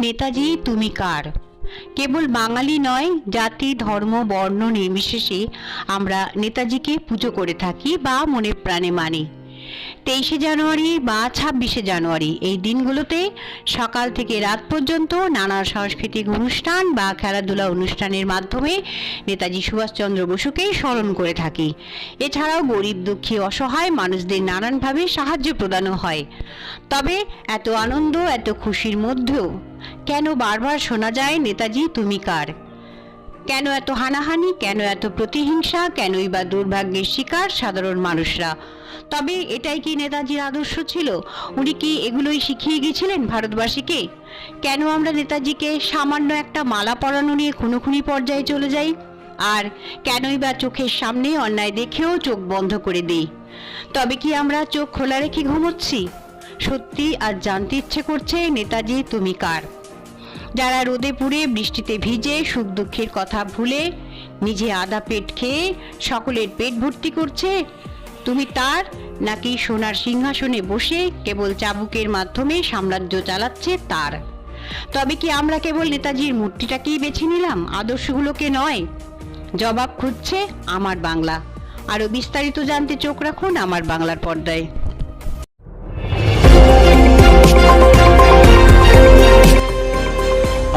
নেতাজি, তুমি কার? কেবল বাঙালি নয়, জাতি, ধর্ম, বর্ণ নির্বিশেষে আমরা নেতাজিকে পুজো করে থাকি বা মনে প্রাণে মানি। তেইশে জানুয়ারি বা ছাব্বিশে জানুয়ারি, এই দিনগুলোতে সকাল থেকে রাত পর্যন্ত নানা সাংস্কৃতিক অনুষ্ঠান বা খেলাধুলা অনুষ্ঠানের মাধ্যমে নেতাজি সুভাষচন্দ্র বসুকেই স্মরণ করে থাকি। এছাড়াও গরিব, দুঃখী, অসহায় মানুষদের নানানভাবে সাহায্য প্রদানও হয়। তবে এত আনন্দ, এত খুশির মধ্যেও কেন বারবার শোনা যায় নেতাজি, তুমি কার? কেন এত হানাহানি, কেন এত প্রতিহিংসা, কেনই বা দুর্ভাগ্যের শিকার সাধারণ মানুষরা? তবে এটাই কি নেতাজির আদর্শ ছিল? উনি কি এগুলোই শিখিয়ে গিয়েছিলেন ভারতবাসীকে? কেন আমরা নেতাজিকে সামান্য একটা মালা পরানো নিয়ে খুনোখুনি পর্যায়ে চলে যাই? আর কেনই বা চোখের সামনে অন্যায় দেখেও চোখ বন্ধ করে দিই? তবে কি আমরা চোখ খোলা রেখে ঘুমোচ্ছি? সত্যি আর জানতে ইচ্ছে করছে নেতাজি, তুমি কার? যারা রোদে পুড়ে বৃষ্টিতে ভিজে সুখ দুঃখের কথা ভুলে নিজে আদা পেট খেয়ে সকলের পেট ভর্তি করছে, তুমি তার নাকি সোনার সিংহাসনে বসে কেবল চাবুকের মাধ্যমে সাম্রাজ্য চালাচ্ছে তার? তবে কি আমরা কেবল নেতাজির মূর্তিটাকেই বেছে নিলাম? আদর্শগুলোকে নয়। জবাব খুঁজছে আমার বাংলা। আরও বিস্তারিত জানতে চোখ রাখুন আমার বাংলার পর্দায়।